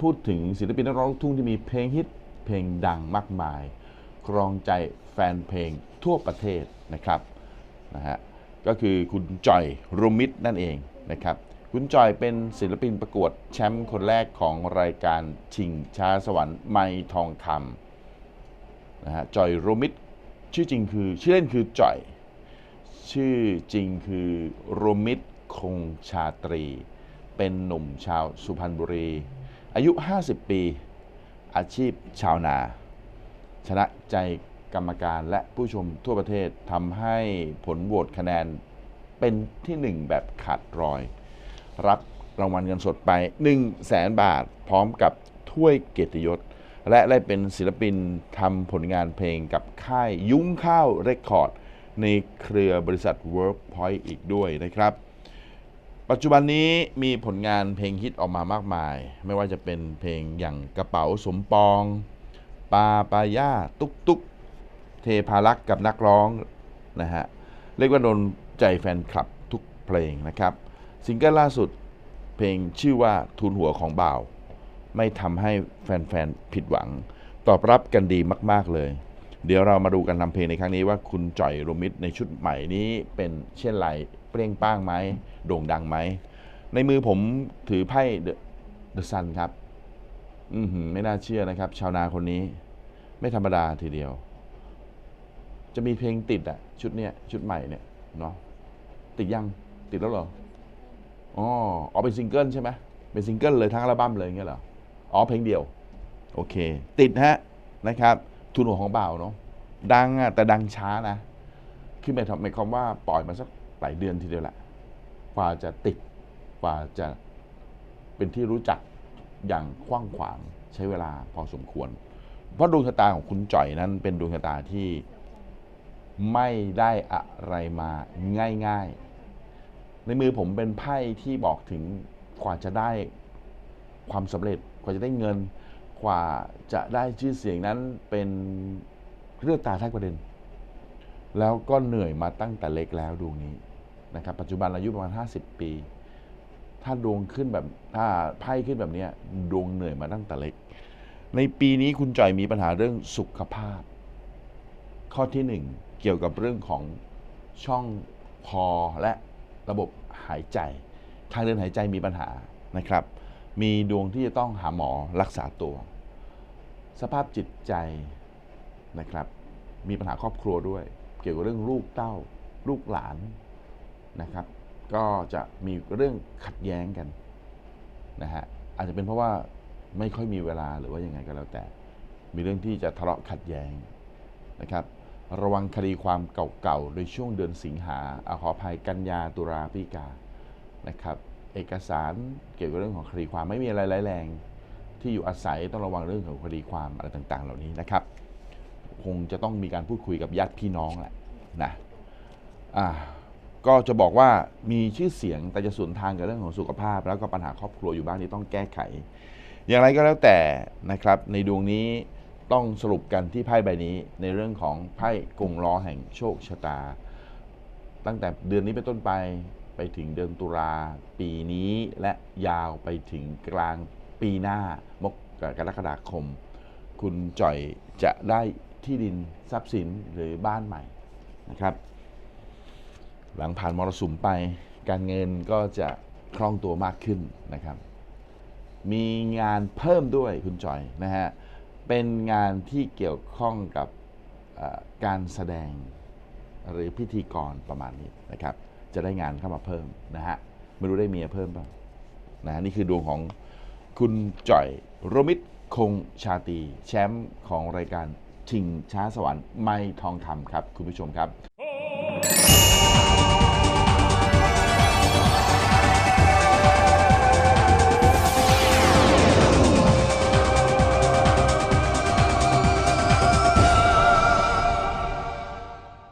พูดถึงศิลปินนักร้องลูกทุ่งที่มีเพลงฮิตเพลงดังมากมาย ครองใจแฟนเพลงทั่วประเทศนะครับนะฮะก็คือคุณจอยรมิตนั่นเองนะครับคุณจอยเป็นศิลปินประกวดแชมป์คนแรกของรายการชิงช้าสวรรค์ไม่ทองคำนะฮะจอยโรมิตชื่อจริงคือชื่อเล่นคือจอย ชื่อจริงคือโรมิตคงชาตรี เป็นหนุ่มชาวสุพรรณบุรี อายุ 50 ปี อาชีพชาวนา ชนะใจกรรมการและผู้ชมทั่วประเทศทำให้ผลโหวตคะแนนเป็นที่หนึ่งแบบขาดรอย รับรางวัลเงินสดไป1 0 0 0 0แสนบาท พร้อมกับถ้วยเกียรติยศ และได้เป็นศิลปินทำผลงานเพลงกับค่ายยุ้งข้าวเรคคอร์ด ในเครือบริษัท Workpoint อีกด้วยนะครับ ปัจจุบันนี้มีผลงานเพลงฮิตออกมามากมาย ไม่ว่าจะเป็นเพลงอย่างกระเป๋าสมปองปาปายาตุ๊กตุ๊กเทพารักษ์กับนักร้องนะฮะเรียกว่าโดนใจแฟนคลับทุกเพลงนะครับซิงเกิลล่าสุดเพลงชื่อว่าทูนหัวของบ่าว ไม่ทำให้แฟนๆผิดหวัง ตอบรับกันดีมาก ๆเลย เดี๋ยวเรามาดูกันทำเพลงในครั้งนี้ว่าคุณจ่อยรมิตในชุดใหม่นี้เป็นเช่นไร เปรี้ยงป้างไหมโด่งดังไหม ในมือผมถือไพ่เดอะซันครับ อือหือไม่น่าเชื่อนะครับ ชาวนาคนนี้ ไม่ธรรมดาทีเดียว จะมีเพลงติดอะชุดเนี้ยชุดใหม่เนี่ยเนาะติดยังติดแล้วเหรออ๋ออ๋อเป็นซิงเกิลใช่ไหมเป็นซิงเกิลเลยทั้งอัลบั้มเลยอย่างเงี้ยเหรออ๋อเพลงเดียว โอเค ติดฮะนะครับ ทุนหัวของเบาเนาะดังอะแต่ดังช้านะคือหมายความว่าปล่อยมาสัก หลายเดือนทีเดียวแหละกว่าจะติดกว่าจะเป็นที่รู้จักอย่างกว้างขวางใช้เวลาพอสมควร เพราะดวงชะตาของคุณจ่อยนั้นเป็นดวงชะตาที่ไม่ได้อะไรมาง่าย ๆ ในมือผมเป็นไพ่ที่บอกถึงกว่าจะได้ความสำเร็จกว่าจะได้เงิน กว่าจะได้ชื่อเสียงนั้นเป็นเรื่องตาแทกประเด็น แล้วก็เหนื่อยมาตั้งแต่เล็กแล้วดวงนี้ นะครับปัจจุบันอายุประมาณ 50 ปี ถ้าดวงขึ้นแบบถ้าไพ่ขึ้นแบบนี้ดวงเหนื่อยมาตั้งแต่เล็ก ในปีนี้คุณจ่อยมีปัญหาเรื่องสุขภาพ ข้อที่หนึ่งเกี่ยวกับเรื่องของช่องคอและระบบหายใจ ทางเดินหายใจมีปัญหานะครับ มีดวงที่จะต้องหาหมอรักษาตัว สภาพจิตใจนะครับ มีปัญหาครอบครัวด้วย เกี่ยวกับเรื่องลูกเต้า ลูกหลาน นะครับ ก็จะมีเรื่องขัดแย้งกันนะฮะอาจจะเป็นเพราะว่าไม่ค่อยมีเวลาหรือว่ายังไงก็แล้วแต่ มีเรื่องที่จะทะเลาะขัดแย้งนะครับ ระวังคดีความเก่าๆโดยช่วงเดือนสิงหาอาขอภัยกันยาตุลาพิกานะครับ เอกสารเกี่ยวกับเรื่องของคดีความไม่มีอะไรร้ายแรง ที่อยู่อาศัยต้องระวังเรื่องของคดีความอะไรต่างๆ เหล่านี้นะครับ คงจะต้องมีการพูดคุยกับญาติพี่น้องแหละนะอ่า ก็จะบอกว่ามีชื่อเสียงแต่จะสวนทางกับเรื่องของสุขภาพ แล้วก็ปัญหาครอบครัวอยู่บ้างที่ต้องแก้ไข อย่างไรก็แล้วแต่นะครับ ในดวงนี้ต้องสรุปกันที่ไพ่ใบนี้ในเรื่องของไพ่กงล้อแห่งโชคชะตา ตั้งแต่เดือนนี้เป็นต้นไปไปถึงเดือนตุลาปีนี้และยาวไปถึงกลางปีหน้ามกกรกฎาคม คุณจ่อยจะได้ที่ดินทรัพย์สินหรือบ้านใหม่นะครับ หลังผ่านมรสุมไป การเงินก็จะคล่องตัวมากขึ้นนะครับ มีงานเพิ่มด้วยคุณจอยนะฮะ เป็นงานที่เกี่ยวข้องกับการแสดงหรือพิธีกรประมาณนี้นะครับ จะได้งานเข้ามาเพิ่มนะฮะ ไม่รู้ได้เมียเพิ่มเปล่านะฮะนี่คือดวงของคุณจ่อยโรมิตคงชาตีแชมป์ของรายการชิงช้าสวรรค์ไม่ทองคำครับ คุณผู้ชมครับ